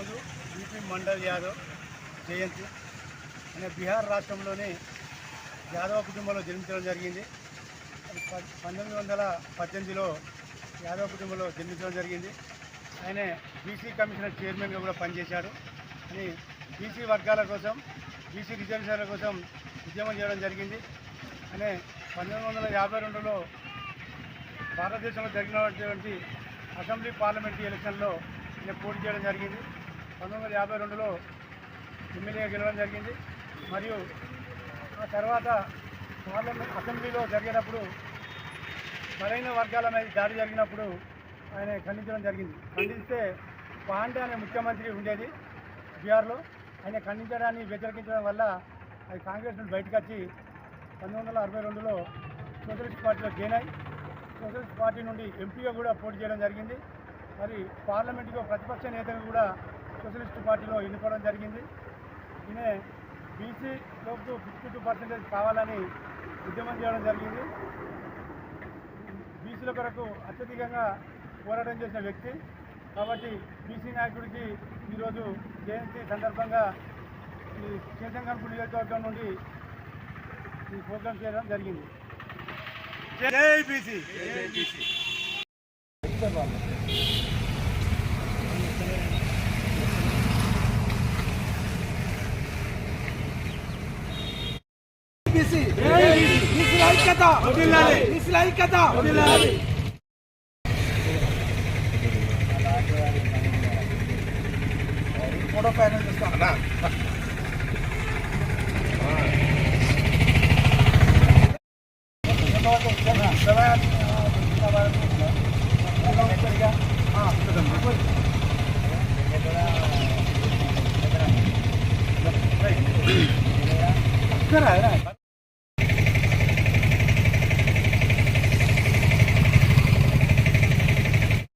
ఈరోజు బీపీ మండల్ యాదవ్ జయంతి. అనే బీహార్ రాష్ట్రంలోని యాదవ కుటుంబంలో జన్మించడం జరిగింది. ప- పంతొమ్మిది వందల పద్దెనిమిదిలో యాదవ కుటుంబంలో జన్మించడం జరిగింది. ఆయన బీసీ కమిషనర్ చైర్మన్గా కూడా పనిచేశాడు అని బీసీ వర్గాల కోసం బీసీ రిజర్వేషన్ల కోసం ఉద్యమం చేయడం జరిగింది. అనే పంతొమ్మిది వందల యాభై రెండులో భారతదేశంలో జరిగినటువంటి అసెంబ్లీ పార్లమెంటరీ ఎలక్షన్లో నేను పోటీ చేయడం జరిగింది. పంతొమ్మిది వందల యాభై రెండులో ఎమ్మెల్యేగా గెలవడం జరిగింది. మరియు ఆ తర్వాత పార్లమెంట్ అసెంబ్లీలో జరిగేటప్పుడు సరైన వర్గాల మీద దాడి జరిగినప్పుడు ఆయన ఖండించడం జరిగింది. ఖండిస్తే పాండే అనే ముఖ్యమంత్రి ఉండేది బీహార్లో. ఆయన ఖండించడాన్ని వ్యతిరేకించడం వల్ల అది కాంగ్రెస్ నుండి బయటకు వచ్చి పంతొమ్మిది వందల అరవై రెండులో సోషలిస్ట్ పార్టీలో జాయిన్ అయి సోషలిస్ట్ పార్టీ నుండి ఎంపీగా కూడా పోటీ చేయడం జరిగింది. మరి పార్లమెంటులో ప్రతిపక్ష నేతగా కూడా సోషలిస్ట్ పార్టీలో ఎన్నుకోవడం జరిగింది. ఈయన బీసీలోకి ఫిఫ్టీ టూ పర్సెంటేజ్ కావాలని ఉద్యమం చేయడం జరిగింది. బీసీల కొరకు అత్యధికంగా పోరాటం చేసిన వ్యక్తి. కాబట్టి బీసీ నాయకుడికి ఈరోజు జయంతి సందర్భంగా ఈ కేశంగన్పూర్ నియోజకవర్గం నుండి ఈ ప్రోగ్రాం చేయడం జరిగింది. జై బీసీ. బీసీ బీసీల ఐక్యత ఐక్యత ఫోటో ఫైనల్ Cái 来